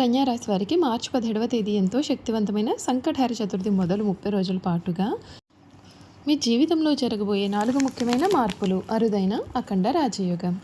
కన్యారాశి వారికి మార్చి పదిహేడవ తేదీ ఎంతో శక్తివంతమైన సంకటహార చతుర్థి మొదలు ముప్పై రోజుల పాటుగా. మీ జీవితంలో జరగబోయే నాలుగు ముఖ్యమైన మార్పులు అరుదైన అఖండ రాజయోగం.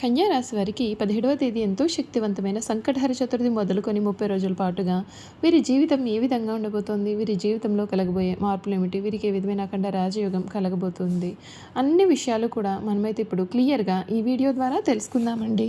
కన్యారాశి వారికి పదిహేడవ తేదీ ఎంతో శక్తివంతమైన సంకటహర చతుర్థి మొదలుకొని ముప్పై రోజుల పాటుగా. వీరి జీవితం ఏ విధంగా ఉండబోతోంది? వీరి జీవితంలో కలగబోయే మార్పులు ఏమిటి? వీరికి ఏ విధమైన అఖండ రాజయోగం కలగబోతుంది? అన్ని విషయాలు కూడా మనమైతే ఇప్పుడు క్లియర్గా ఈ వీడియో ద్వారా తెలుసుకుందామండి.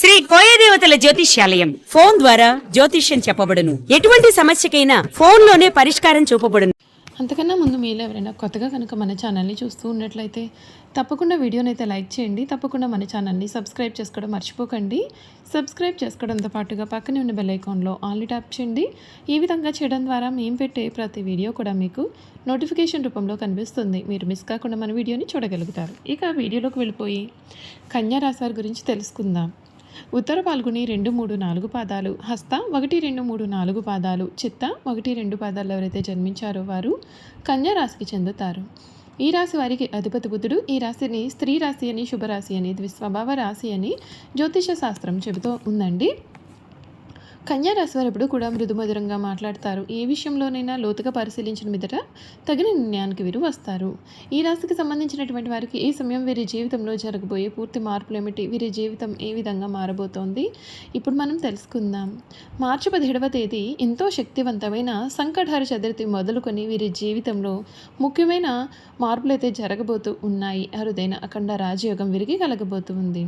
శ్రీ కోయదేవతల జ్యోతిష్యాలయం. ఫోన్ ద్వారా జ్యోతిష్యం చెప్పబడును. ఎటువంటి సమస్యకైనా ఫోన్లోనే పరిష్కారం చూపబడును. అంతకన్నా ముందు మీలో ఎవరైనా కొత్తగా కనుక మన ఛానల్ని చూస్తూ ఉన్నట్లయితే తప్పకుండా వీడియోని అయితే లైక్ చేయండి. తప్పకుండా మన ఛానల్ని సబ్స్క్రైబ్ చేసుకోవడం మర్చిపోకండి. సబ్స్క్రైబ్ చేసుకోవడంతో పాటుగా పక్కనే ఉన్న బెల్ ఐకాన్లో ఆన్లీ ట్యాప్ చేయండి. ఈ విధంగా చేయడం ద్వారా మేము పెట్టే ప్రతి వీడియో కూడా మీకు నోటిఫికేషన్ రూపంలో కనిపిస్తుంది. మీరు మిస్ కాకుండా మన వీడియోని చూడగలుగుతారు. ఇక వీడియోలోకి వెళ్ళిపోయి కన్యా రాశి గురించి తెలుసుకుందాం. ఉత్తర పాల్గొని రెండు మూడు నాలుగు పాదాలు హస్త ఒకటి రెండు మూడు నాలుగు పాదాలు చిత్త ఒకటి రెండు పాదాలు ఎవరైతే జన్మించారో వారు కన్యా రాశికి చెందుతారు. ఈ రాశి వారికి అధిపతి బుద్ధుడు ఈ రాశిని స్త్రీ రాశి అని శుభరాశి అని ద్విస్వభావ రాశి అని జ్యోతిష శాస్త్రం చెబుతూ ఉందండి. కన్యా రాశి వారు ఎప్పుడూ కూడా మృదుమధురంగా మాట్లాడతారు. ఏ విషయంలోనైనా లోతుగా పరిశీలించిన మీదట తగిన నిర్ణయానికి వీరు వస్తారు. ఈ రాశికి సంబంధించినటువంటి వారికి ఈ సమయం వీరి జీవితంలో జరగబోయే పూర్తి మార్పులు ఏమిటి? వీరి జీవితం ఏ విధంగా మారబోతోంది? ఇప్పుడు మనం తెలుసుకుందాం. మార్చి పదిహేడవ తేదీ ఎంతో శక్తివంతమైన సంకటహర చతుర్థి మొదలుకొని వీరి జీవితంలో ముఖ్యమైన మార్పులు అయితే జరగబోతూ ఉన్నాయి. అరుదైన అఖండ రాజయోగం వీరికి కలగబోతుంది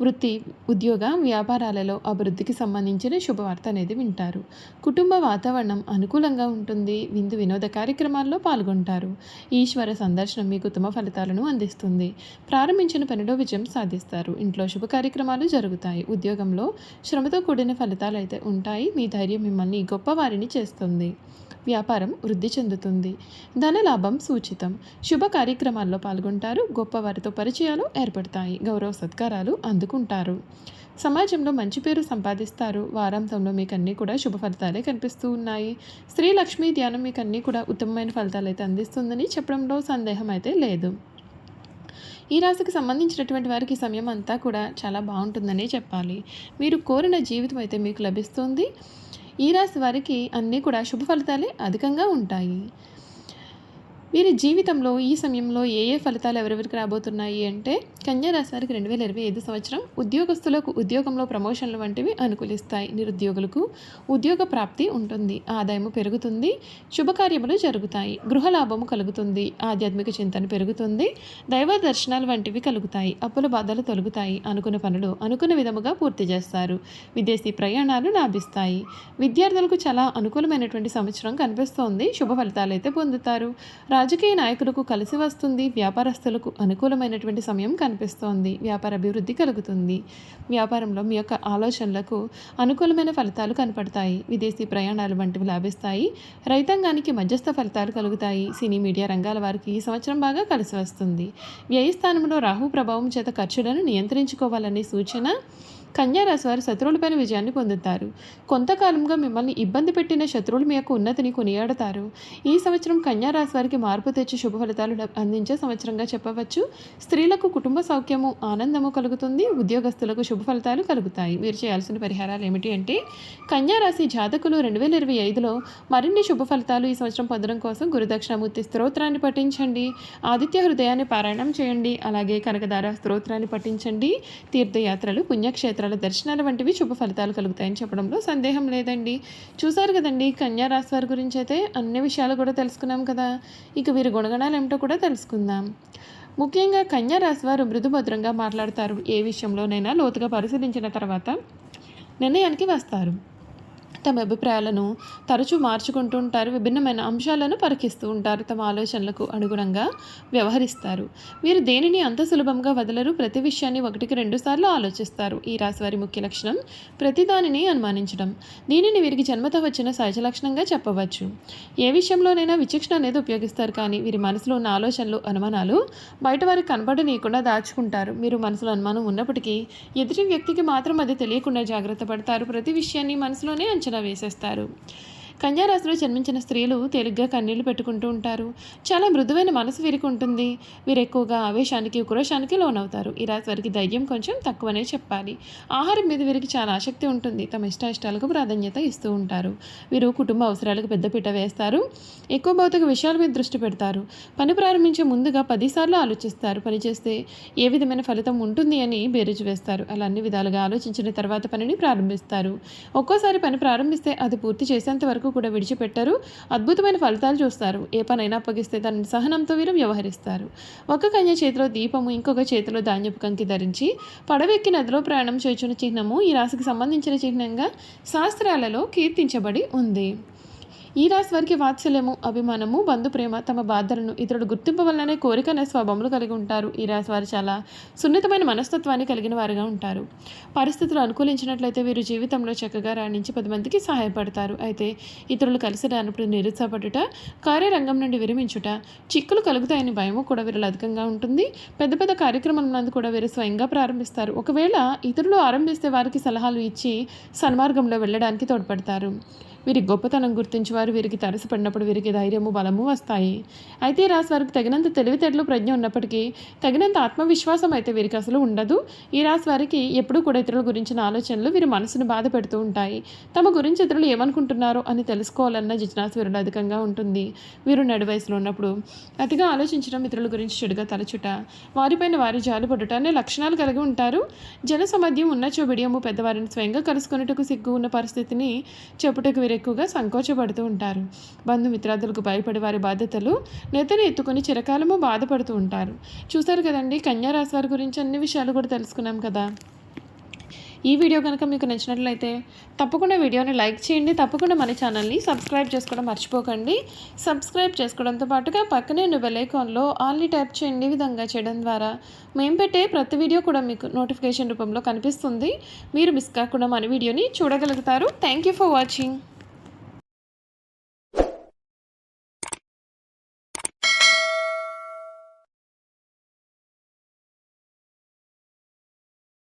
వృత్తి ఉద్యోగ వ్యాపారాలలో అభివృద్ధికి సంబంధించిన శుభవార్త అనేది వింటారు. కుటుంబ వాతావరణం అనుకూలంగా ఉంటుంది. విందు వినోద కార్యక్రమాల్లో పాల్గొంటారు. ఈశ్వర సందర్శనం మీకు ఉత్తమ ఫలితాలను అందిస్తుంది. ప్రారంభించిన పనిలో విజయం సాధిస్తారు. ఇంట్లో శుభ కార్యక్రమాలు జరుగుతాయి. ఉద్యోగంలో శ్రమతో కూడిన ఫలితాలు అయితే ఉంటాయి. మీ ధైర్యం మిమ్మల్ని గొప్పవారిని చేస్తుంది. వ్యాపారం వృద్ధి చెందుతుంది. ధనలాభం సూచితం. శుభ కార్యక్రమాల్లో పాల్గొంటారు. గొప్పవారితో పరిచయాలు ఏర్పడతాయి. గౌరవ సత్కారాలు అందుకుంటారు. సమాజంలో మంచి పేరు సంపాదిస్తారు. వారాంతంలో మీకు అన్నీ కూడా శుభ ఫలితాలే కనిపిస్తూ ఉన్నాయి. స్త్రీ లక్ష్మీ ధ్యానం మీకు అన్నీ కూడా ఉత్తమమైన ఫలితాలు అయితే అందిస్తుందని చెప్పడంలో సందేహం అయితే లేదు. ఈ రాశికి సంబంధించినటువంటి వారికి సమయం అంతా కూడా చాలా బాగుంటుందనే చెప్పాలి. మీరు కోరిన జీవితం అయితే మీకు లభిస్తుంది. ఈ రాశి వారికి అన్నీ కూడా శుభ ఫలితాలే అధికంగా ఉంటాయి. వీరి జీవితంలో ఈ సమయంలో ఏ ఏ ఫలితాలు ఎవరెవరికి రాబోతున్నాయి అంటే కన్యా రాశి వారికి రెండు వేల ఇరవై ఐదు సంవత్సరం ఉద్యోగస్తులకు ఉద్యోగంలో ప్రమోషన్లు వంటివి అనుకూలిస్తాయి. నిరుద్యోగులకు ఉద్యోగ ప్రాప్తి ఉంటుంది. ఆదాయము పెరుగుతుంది. శుభకార్యములు జరుగుతాయి. గృహ లాభము కలుగుతుంది. ఆధ్యాత్మిక చింతన పెరుగుతుంది. దైవ దర్శనాలు వంటివి కలుగుతాయి. అప్పుల బాధలు తొలగుతాయి. అనుకున్న పనులు అనుకున్న విధముగా పూర్తి చేస్తారు. విదేశీ ప్రయాణాలు లాభిస్తాయి. విద్యార్థులకు చాలా అనుకూలమైనటువంటి సంవత్సరం కనిపిస్తోంది. శుభ ఫలితాలు అయితే పొందుతారు. రాజకీయ నాయకులకు కలిసి వస్తుంది. వ్యాపారస్తులకు అనుకూలమైనటువంటి సమయం కనిపిస్తోంది వ్యాపార అభివృద్ధి కలుగుతుంది. వ్యాపారంలో మీ యొక్క ఆలోచనలకు అనుకూలమైన ఫలితాలు కనపడతాయి. విదేశీ ప్రయాణాలు వంటివి లాభిస్తాయి. రైతాంగానికి మధ్యస్థ ఫలితాలు కలుగుతాయి. సినీ మీడియా రంగాల వారికి ఈ సంవత్సరం బాగా కలిసి వస్తుంది. వ్యయస్థానంలో రాహు ప్రభావం చేత ఖర్చులను నియంత్రించుకోవాలనే సూచన కన్యారాశివారు వారు శత్రువులపైన విజయాన్ని పొందుతారు. కొంతకాలంగా మిమ్మల్ని ఇబ్బంది పెట్టిన శత్రువులు మీ యొక్క ఉన్నతిని కొనియాడతారు. ఈ సంవత్సరం కన్యా రాశి వారికి మార్పు తెచ్చి శుభ ఫలితాలు అందించే సంవత్సరంగా చెప్పవచ్చు. స్త్రీలకు కుటుంబ సౌఖ్యము ఆనందము కలుగుతుంది. ఉద్యోగస్తులకు శుభ ఫలితాలు కలుగుతాయి. మీరు చేయాల్సిన పరిహారాలు ఏమిటి అంటే కన్యారాశి జాతకులు రెండు వేల ఇరవై ఐదులో మరిన్ని శుభ ఫలితాలు ఈ సంవత్సరం పొందడం కోసం గురుదక్షిణమూర్తి స్తోత్రాన్ని పఠించండి. ఆదిత్య హృదయాన్ని పారాయణం చేయండి. అలాగే కనకదార స్తోత్రాన్ని పఠించండి. తీర్థయాత్రలు పుణ్యక్షేత్ర నక్షత్రాల దర్శనాల వంటివి శుభ ఫలితాలు కలుగుతాయని చెప్పడంలో సందేహం లేదండి. చూసారు కదండి కన్యా రాశి వారి గురించి అయితే అన్ని విషయాలు కూడా తెలుసుకున్నాం కదా. ఇక వీరి గుణగణాలు ఏమిటో కూడా తెలుసుకుందాం. ముఖ్యంగా కన్యా రాశి వారు మృదుభద్రంగా మాట్లాడతారు. ఏ విషయంలోనైనా లోతుగా పరిశీలించిన తర్వాత నిర్ణయానికి వస్తారు. తమ అభిప్రాయాలను తరచూ మార్చుకుంటూ ఉంటారు విభిన్నమైన అంశాలను పరికిస్తూ ఉంటారు తమ ఆలోచనలకు అనుగుణంగా వ్యవహరిస్తారు. వీరు దేనిని అంత సులభంగా వదలరు? ప్రతి విషయాన్ని ఒకటికి రెండు సార్లు ఆలోచిస్తారు. ఈ రాశి వారి ముఖ్య లక్షణం ప్రతి దానిని అనుమానించడం. దీనిని వీరికి జన్మత వచ్చిన సహజ లక్షణంగా చెప్పవచ్చు. ఏ విషయంలోనైనా విచక్షణ అనేది ఉపయోగిస్తారు కానీ వీరి మనసులో ఉన్న ఆలోచనలు అనుమానాలు బయట వారికి కనపడనీయకుండా దాచుకుంటారు. మీరు మనసులో అనుమానం ఉన్నప్పటికీ ఎదుటి వ్యక్తికి మాత్రం అది తెలియకుండా జాగ్రత్త పడతారు. ప్రతి విషయాన్ని మనసులోనే అంచనా వేసేస్తారు కన్యా రాశిలో జన్మించిన స్త్రీలు తేలిగ్గా కన్నీళ్ళు పెట్టుకుంటూ ఉంటారు. చాలా మృదువైన మనసు వీరికి ఉంటుంది. వీరు ఎక్కువగా ఆవేశానికి ఉక్రోషానికి లోనవుతారు. ఈ రాశి వారికి ధైర్యం కొంచెం తక్కువనే చెప్పాలి. ఆహారం మీద వీరికి చాలా ఆసక్తి ఉంటుంది. తమ ఇష్ట ఇష్టాలకు ప్రాధాన్యత ఇస్తూ ఉంటారు. వీరు కుటుంబ అవసరాలకు పెద్దపీట వేస్తారు. ఎక్కువ భౌతిక విషయాల మీద దృష్టి పెడతారు. పని ప్రారంభించే ముందుగా పదిసార్లు ఆలోచిస్తారు. పని చేస్తే ఏ విధమైన ఫలితం ఉంటుంది అని బేరుజు వేస్తారు. అలా అన్ని విధాలుగా ఆలోచించిన తర్వాత పనిని ప్రారంభిస్తారు. ఒక్కోసారి పని ప్రారంభిస్తే అది పూర్తి చేసేంత వరకు కూడా విడిచిపెట్టరు. అద్భుతమైన ఫలితాలు చూస్తారు. ఏ పనైనా అప్పగిస్తే దానిని సహనంతో వీరు వ్యవహరిస్తారు. ఒక కన్య చేతిలో దీపము ఇంకొక చేతిలో ధాన్యపు కంకి ధరించి పడవెక్కి నదిలో ప్రయాణం చేయుచున్న చిహ్నము ఈ రాశికి సంబంధించిన చిహ్నంగా శాస్త్రాలలో కీర్తించబడి ఉంది. ఈ రాశి వారికి వాత్సల్యము అభిమానము బంధు ప్రేమ తమ బాధలను ఇతరులు గుర్తింపవలననే కోరిక అనే స్వభావములు కలిగి ఉంటారు. ఈ రాశి వారు చాలా సున్నితమైన మనస్తత్వాన్ని కలిగిన వారుగా ఉంటారు. పరిస్థితులు అనుకూలించినట్లయితే వీరు జీవితంలో చక్కగా రాణించి పది మందికి సహాయపడతారు. అయితే ఇతరులు కలిసి రానప్పుడు నిరుత్సాహపడుట కార్యరంగం నుండి విరమించుట చిక్కులు కలుగుతాయని భయము కూడా వీరిలో అధికంగా ఉంటుంది. పెద్ద పెద్ద కార్యక్రమాలందు కూడా వీరు స్వయంగా ప్రారంభిస్తారు. ఒకవేళ ఇతరులు ఆరంభిస్తే వారికి సలహాలు ఇచ్చి సన్మార్గంలో వెళ్ళడానికి తోడ్పడతారు. వీరి గొప్పతనం గుర్తించేవారు వీరికి తరసపడినప్పుడు వీరికి ధైర్యము బలము వస్తాయి. అయితే ఈ రాశి వారికి తగినంత తెలివితేటలు ప్రజ్ఞ ఉన్నప్పటికీ తగినంత ఆత్మవిశ్వాసం అయితే వీరికి అసలు ఉండదు. ఈ రాశి వారికి ఎప్పుడూ కూడా ఇతరుల గురించిన ఆలోచనలు వీరి మనసును బాధ పెడుతూ ఉంటాయి. తమ గురించి ఇతరులు ఏమనుకుంటున్నారో అని తెలుసుకోవాలన్న జిజ్ఞాస వీరుడు అధికంగా ఉంటుంది. వీరు నడు వయసులో ఉన్నప్పుడు అతిగా ఆలోచించడం ఇతరుల గురించి చెడుగా తలచుట వారిపైన వారి జాలిపడుట అనే లక్షణాలు కలిగి ఉంటారు. జన సమధ్యం ఉన్న బిడియము పెద్దవారిని స్వయంగా కలుసుకున్నట్టుకు సిగ్గు ఉన్న పరిస్థితిని చెప్పుటకు వీరు ఎక్కువగా సంకోచపడుతూ ఉంటారు. బంధుమిత్రాదులకు భయపడి వారి బాధ్యతలు నెతను ఎత్తుకొని చిరకాలము బాధపడుతూ ఉంటారు. చూసారు కదండి కన్యారాశి వారి గురించి అన్ని విషయాలు కూడా తెలుసుకున్నాం కదా. ఈ వీడియో కనుక మీకు నచ్చినట్లయితే తప్పకుండా వీడియోని లైక్ చేయండి తప్పకుండా మన ఛానల్ని సబ్స్క్రైబ్ చేసుకోవడం మర్చిపోకండి. సబ్స్క్రైబ్ చేసుకోవడంతో పాటుగా పక్కనే ఉన్న బెల్ ఐకాన్లో ఆల్ని ట్యాప్ చేయండి విధంగా చేయడం ద్వారా మేము పెట్టే ప్రతి వీడియో కూడా మీకు నోటిఫికేషన్ రూపంలో కనిపిస్తుంది. మీరు మిస్ కాకుండా మన వీడియోని చూడగలుగుతారు. Thank you for watching.